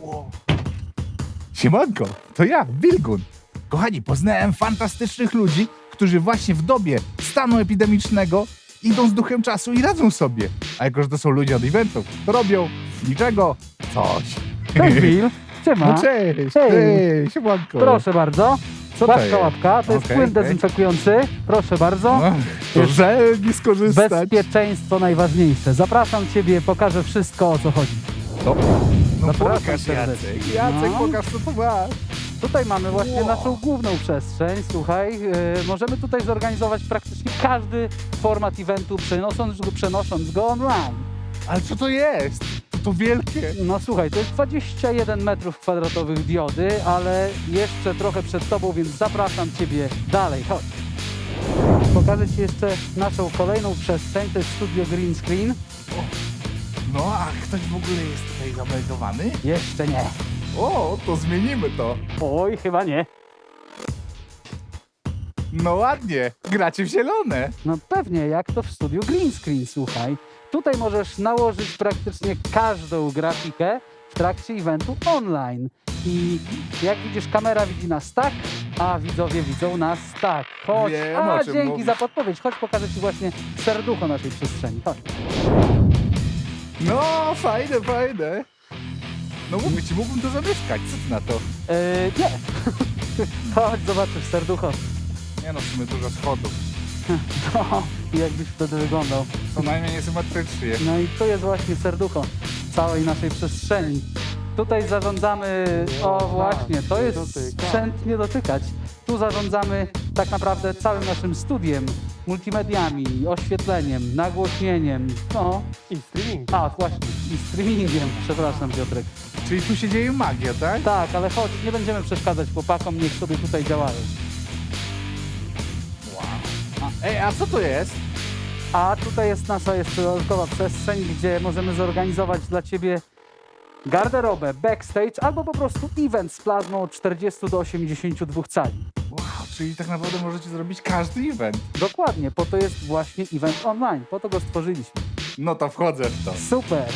Wow. Siemanko, to ja, Wilgun. Kochani, poznałem fantastycznych ludzi, którzy właśnie w dobie stanu epidemicznego idą z duchem czasu i radzą sobie. A jako, że to są ludzie od eventów, to robią z niczego coś. Cześć Bill, siema. No cześć, Hej. hej, siemanko. Proszę bardzo. Co to jest? łapka, to jest Okej, płyn okej. dezynfekujący. Proszę bardzo. No, to Jest nie skorzystać. Bezpieczeństwo najważniejsze. Zapraszam Ciebie, pokażę wszystko o co chodzi. No, no Zapraszam pokaż serdecznie. Jacek, Jacek No. pokaż co to masz. Tutaj mamy właśnie Wow. naszą główną przestrzeń. Słuchaj, yy, możemy tutaj zorganizować praktycznie każdy format eventu, przenosząc go, przenosząc go online. Ale co to jest? To, to wielkie. No słuchaj, to jest 21 metrów kwadratowych diody, ale jeszcze trochę przed Tobą, więc zapraszam Ciebie dalej. Chodź. Pokażę Ci jeszcze naszą kolejną przestrzeń, to jest studio green screen. No, a ktoś w ogóle jest tutaj zameldowany? Jeszcze nie. O, to zmienimy to. Oj, chyba nie. No ładnie, gracie w zielone. No pewnie, jak to w studiu green screen, słuchaj. Tutaj możesz nałożyć praktycznie każdą grafikę w trakcie eventu online. I jak widzisz, kamera widzi nas tak, a widzowie widzą nas tak. Chodź. Wiem, o a, czym dzięki mówisz. za podpowiedź. Chodź, pokażę Ci właśnie serducho naszej przestrzeni. Chodź. No, fajne, fajne. No mówię ci, mógłbym tu zamieszkać, co ty na to? Yy, nie. Chodź, zobaczysz serducho. Nie no, w sumie dużo schodów. No, i jakbyś wtedy wyglądał. Co najmniej niesymetrycznie. No i tu jest właśnie serducho całej naszej przestrzeni. Tutaj zarządzamy, o tak, właśnie, to jest sprzęt nie dotykać. Tu zarządzamy tak naprawdę całym naszym studiem, multimediami, oświetleniem, nagłośnieniem, no, I streaming. a właśnie, i streamingiem, przepraszam Piotrek. Czyli tu się dzieje magia, tak? Tak, ale chodź, nie będziemy przeszkadzać chłopakom, niech sobie tutaj działają. Wow. A, ej, a co to jest? A tutaj jest nasza jeszcze dodatkowa przestrzeń, gdzie możemy zorganizować dla Ciebie garderobę, backstage albo po prostu event z plazmą od 40 do 82 cali. Czyli tak naprawdę możecie zrobić każdy event. Dokładnie, po to jest właśnie event online, po to go stworzyliśmy. No to wchodzę w to. Super!